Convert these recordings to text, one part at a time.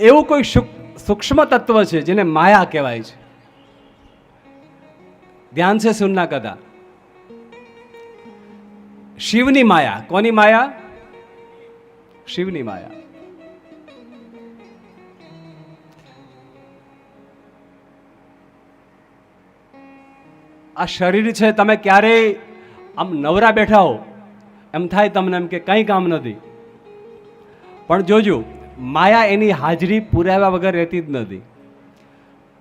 એવું કોઈ સુક- સૂક્ષ્મ તત્વ છે જેને માયા કહેવાય છે? ધ્યાન છે સુનના કદા શિવની માયા. કોની માયા? શિવની માયા. આ શરીર છે, તમે ક્યારેય આમ નવરા બેઠા હો, એમ થાય તમને એમ કે કંઈ કામ નથી. પણ જોજો માયા એની હાજરી પુરાવ્યા વગર રહેતી જ નથી.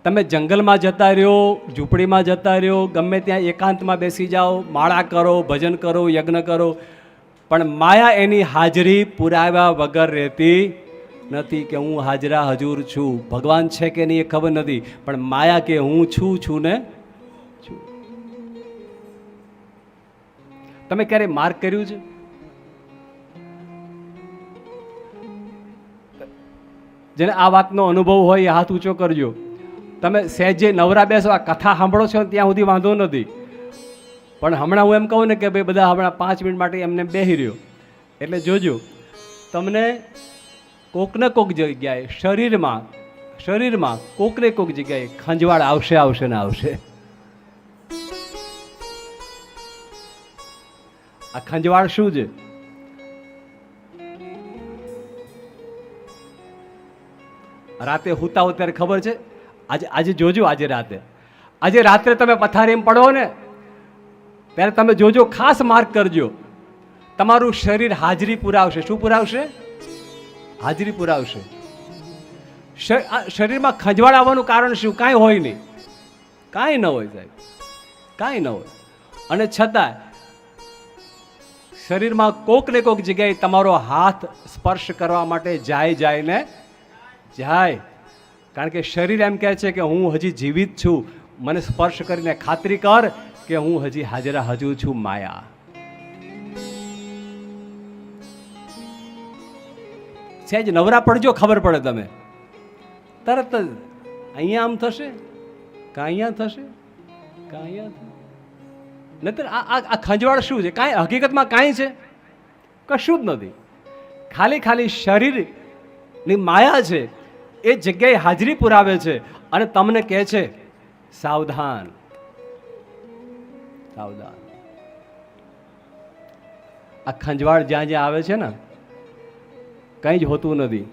તમે જંગલમાં જતા રહ્યો, ઝૂંપડીમાં જતા રહ્યો, ગમે ત્યાં એકાંતમાં બેસી જાઓ, માળા કરો, ભજન કરો, યજ્ઞ કરો, પણ માયા એની હાજરી પુરાવ્યા વગર રહેતી નથી કે હું હાજરા હજુર છું. ભગવાન છે કે નહીં એ ખબર નથી, પણ માયા કે હું છું છું ને છું. તમે ક્યારે માર્ક કર્યું છે? જેને આ વાતનો અનુભવ હોય એ હાથ ઊંચો કરજો. તમે સહેજે નવરા બેસો, આ કથા સાંભળો છો ત્યાં સુધી વાંધો નથી. પણ હમણાં હું એમ કહું ને કે ભાઈ બધા હમણાં પાંચ મિનિટ માટે એમને બેહી રહ્યો. એટલે જોજો, તમને કોકને કોક જગ્યાએ શરીરમાં શરીરમાં કોકને કોક જગ્યાએ ખંજવાળ આવશે આવશે ને આવશે. આ ખંજવાળ શું છે? રાતે હુતા હો ત્યારે ખબર છે? આજે આજે જોજો આજે રાતે. આજે રાત્રે તમે પથારીમાં પડો ને, ત્યારે તમે જોજો, ખાસ માર્ક કરજો. તમારું શરીર હાજરી પુરાવશે. શું પુરાવશે? હાજરી પુરાવશે. શરીરમાં ખંજવાળ આવવાનું કારણ શું? કાંઈ હોય નહીં. કાંઈ ન હોય સાહેબ. કાંઈ ન હોય. અને છતાં શરીરમાં કોક ને કોક જગ્યાએ તમારો હાથ સ્પર્શ કરવા માટે જાય જાય ને જાય કારણ કે શરીર એમ કહે છે કે હું હજી જીવિત છું. મને સ્પર્શ કરીને ખાતરી કર કે હું હજી હાજરા હજુ છું માયા. સહેજ નવરા પડજો ખબર પડે તમે. તરત જ. અહીંયા આમ થશે? કાં અહીંયા થશે? કાં અહીંયા નહીતર આ આ ખંજવાળ શું છે? કાંઈ હકીકતમાં કાંઈ છે? કશું જ નથી. ખાલી ખાલી શરીરની માયા છે. એ જગ્યાએ હાજરી પુરાવે છે અને તમને કહે છે, સાવધાન. સાવધાન. આ ખંજવાળ જ્યાં જ્યાં આવે છે ને, કંઈ જ હોતું નથી.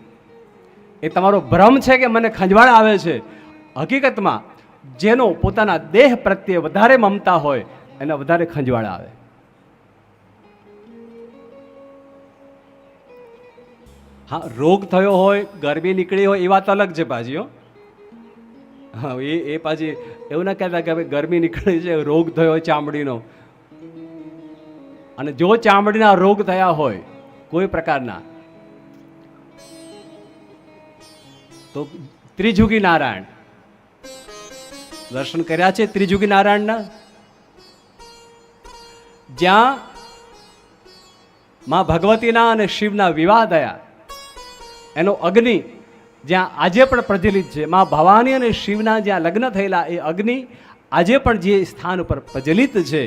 એ તમારો ભ્રમ છે કે મને ખંજવાળ આવે છે? હકીકતમાં, જેનો પોતાના દેહ પ્રત્યે વધારે મમતા હોય, એને વધારે ખંજવાળ આવે. હા, રોગ થયો હોય, ગરમી નીકળી હોય, એ વાત અલગ છે પાછી, હો. એ એ પાછી એવું ના કહેતા કે ભાઈ ગરમી નીકળી છે, રોગ થયો હોય ચામડીનો. અને જો ચામડીના રોગ થયા હોય, કોઈ પ્રકારના, તો ત્રિજુગી નારાયણ. દર્શન કર્યા છે ત્રિજુગી નારાયણના? જ્યાં માં ભગવતીના અને શિવના વિવાહ થયા. એનો અગ્નિ જ્યાં આજે પણ પ્રચલિત છે. મા ભવાની અને શિવના જ્યાં લગ્ન થયેલા, એ અગ્નિ આજે પણ જે સ્થાન ઉપર પ્રચલિત છે,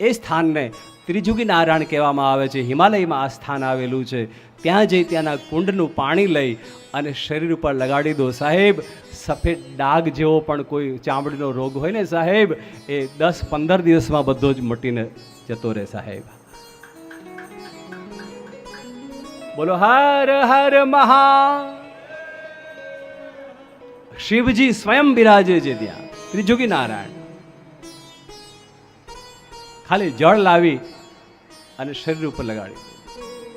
એ સ્થાનને ત્રિજુગી નારાયણ કહેવામાં આવે છે. હિમાલયમાં આ સ્થાન આવેલું છે. ત્યાં જઈ ત્યાંના કુંડનું પાણી લઈ અને શરીર ઉપર લગાડી દો. સાહેબ, સફેદ ડાઘ જેવો પણ કોઈ ચામડીનો રોગ હોય ને સાહેબ, એ દસ પંદર દિવસમાં બધો જ મટીને જતો રહે સાહેબ. બોલો, હર હર મહા શિવજી સ્વયં બિરાજે છે ત્યાં ત્રિજુગી નારાયણ ખાલી જળ લાવી અને શરીર ઉપર લગાડી.